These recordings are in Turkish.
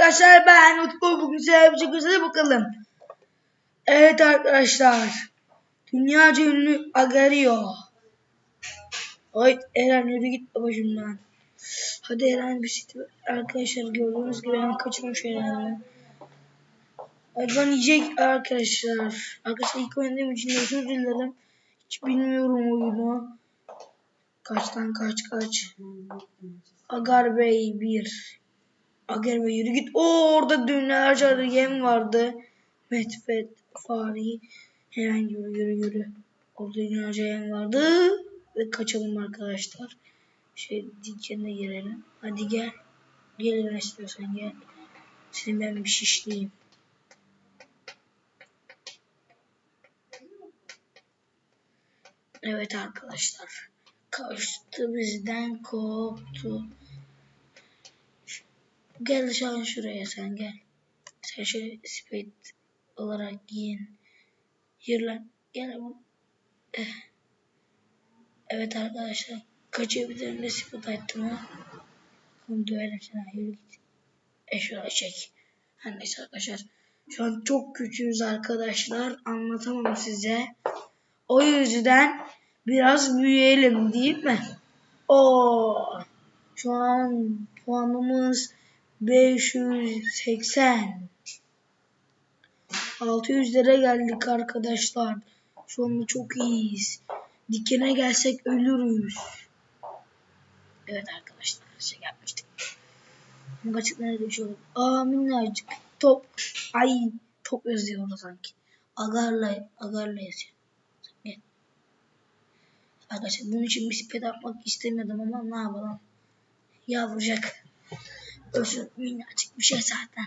arkadaşlar ben Utku bugün size bir bakalım. Evet arkadaşlar. Dünyaca ünlü Agario. Ay Eren yürü git başımdan. Hadi Eren bir şey arkadaşlar gördüğünüz gibi ben kaçırmış Eren'i. Hayvan yiyecek arkadaşlar. Arkadaşlar ilk oynadığım için özür dilerim. Hiç bilmiyorum oyunu. Kaçtan kaç kaç. Agar Bey 1. Agar Bey yürü git. Oo orada dünlerce yem vardı. Metfet, Fari. Hemen yürü yürü yürü. Orada dünlerce yem vardı. Ve kaçalım arkadaşlar. Şey dikene girelim. Hadi gel. Gel ne istiyorsan gel. Seni ben bir şişleyeyim. Evet arkadaşlar. Kaçtı bizden koptu. Gel an şuraya sen gel. Sen şöyle speed olarak giyin. Yürü. Gel ama. Eh. Evet arkadaşlar. Kaçabilirim de speed attım ha. Bunu döverim sana. Yürü git. E şuraya çek. Her neyse arkadaşlar. Şu an çok küçüğüz arkadaşlar. Anlatamam size. O yüzden biraz büyüyelim değil mi? Oo. Şu an puanımız 580. 600'lere geldik arkadaşlar. Şu anda çok iyiyiz. Dikene gelsek ölürüz. Evet arkadaşlar şey yapmıştık. Bir şey olur. Aa minnacık top. Ay top yazıyor sanki. Agarla, agarla yazıyor. Arkadaşlar bunun için bisiklet atmak istemiyordum ama ne yapalım. Yavrucak. Ölsün minnacık bir şey zaten.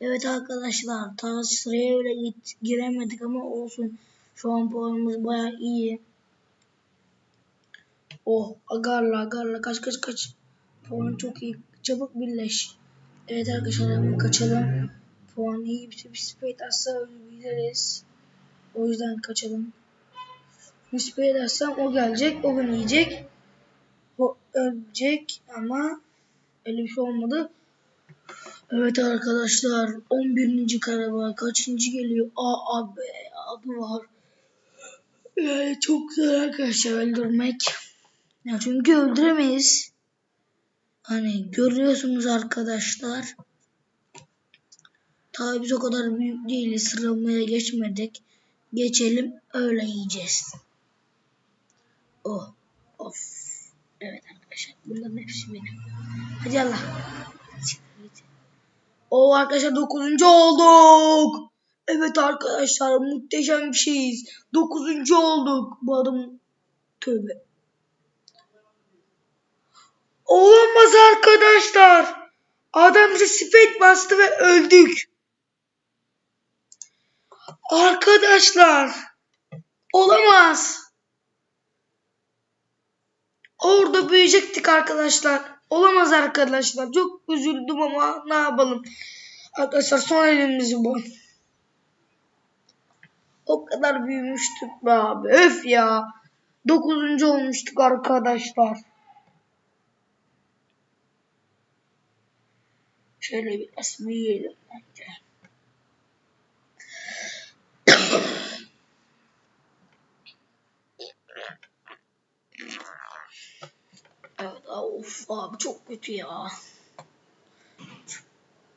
Evet arkadaşlar ta sıraya öyle git, giremedik ama olsun. Şu an puanımız baya iyi. Oh agarla agarla kaç kaç kaç. Puan çok iyi. Çabuk birleş. Evet arkadaşlar hemen kaçalım. Puan iyi bir speed atsa ölebiliriz. O yüzden kaçalım. Müspeye dersem o gelecek. O beni yiyecek. O ölecek ama öyle bir şey olmadı. Evet arkadaşlar 11. karaba kaçıncı geliyor? Aa abi adı var. Yani çok zor arkadaşlar öldürmek. Ya çünkü öldüremeyiz. Hani görüyorsunuz arkadaşlar. Tabii biz o kadar büyük değiliz. Sıralamaya geçmedik. Geçelim öyle yiyeceğiz. Oh. Of. Evet arkadaşlar. Bunların hepsi benim. Hadi Allah. O arkadaşlar 9. olduk. Evet arkadaşlar muhteşem bir şeyiz. 9. olduk. Bu adam tövbe. Olamaz arkadaşlar. Adam bize spek bastı ve öldük. Arkadaşlar. Olamaz. Orada büyüyecektik arkadaşlar. Olamaz arkadaşlar. Çok üzüldüm ama ne yapalım. Arkadaşlar son elimiz bu. O kadar büyümüştük be abi. Öf ya. Dokuzuncu olmuştuk arkadaşlar. Şöyle biraz büyüyelim bence. Evet abi çok kötü ya.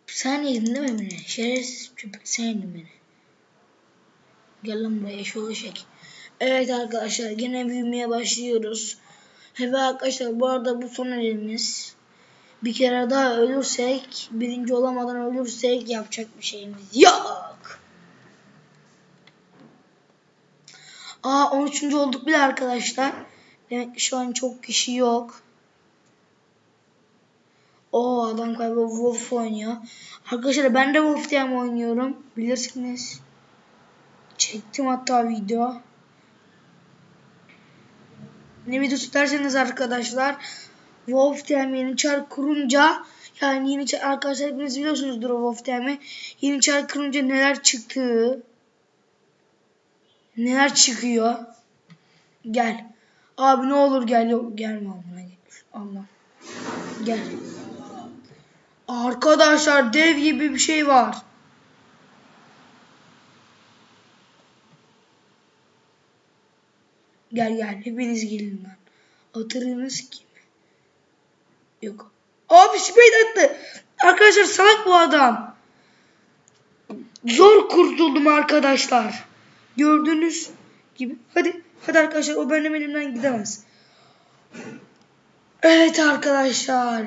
Sen yedin değil mi beni? Şerefsiz köpek sen yedin beni. Gel lan buraya şöyle çek. Evet arkadaşlar yine büyümeye başlıyoruz. Evet arkadaşlar bu arada bu son elimiz. Bir kere daha ölürsek, birinci olamadan ölürsek yapacak bir şeyimiz yok. Aa 13. olduk bile arkadaşlar. Demek ki şu an çok kişi yok. O adam galiba Wolf oynuyor. Arkadaşlar ben de Wolf Team oynuyorum. Bilirsiniz. Çektim hatta video. Ne videosu derseniz arkadaşlar. Wolf Team yeni çar kurunca yani yeni arkadaşlar hepiniz biliyorsunuzdur o Wolf Team'i. Yeni çar kurunca neler çıktığı. Neler çıkıyor. Gel. Abi ne olur gel. Yok gelme abla. Allah. Gel. Arkadaşlar dev gibi bir şey var. Gel gel hepiniz gelin lan. Hatırınız kim? Yok. Abi spade attı. Arkadaşlar salak bu adam. Zor kurtuldum arkadaşlar. Gördüğünüz gibi. Hadi hadi arkadaşlar o benim elimden gidemez. Evet arkadaşlar.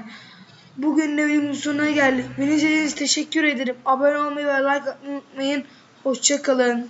Bugün de videomun sonuna geldik. Beni izlediğiniz teşekkür ederim. Abone olmayı ve like atmayı unutmayın. Hoşçakalın.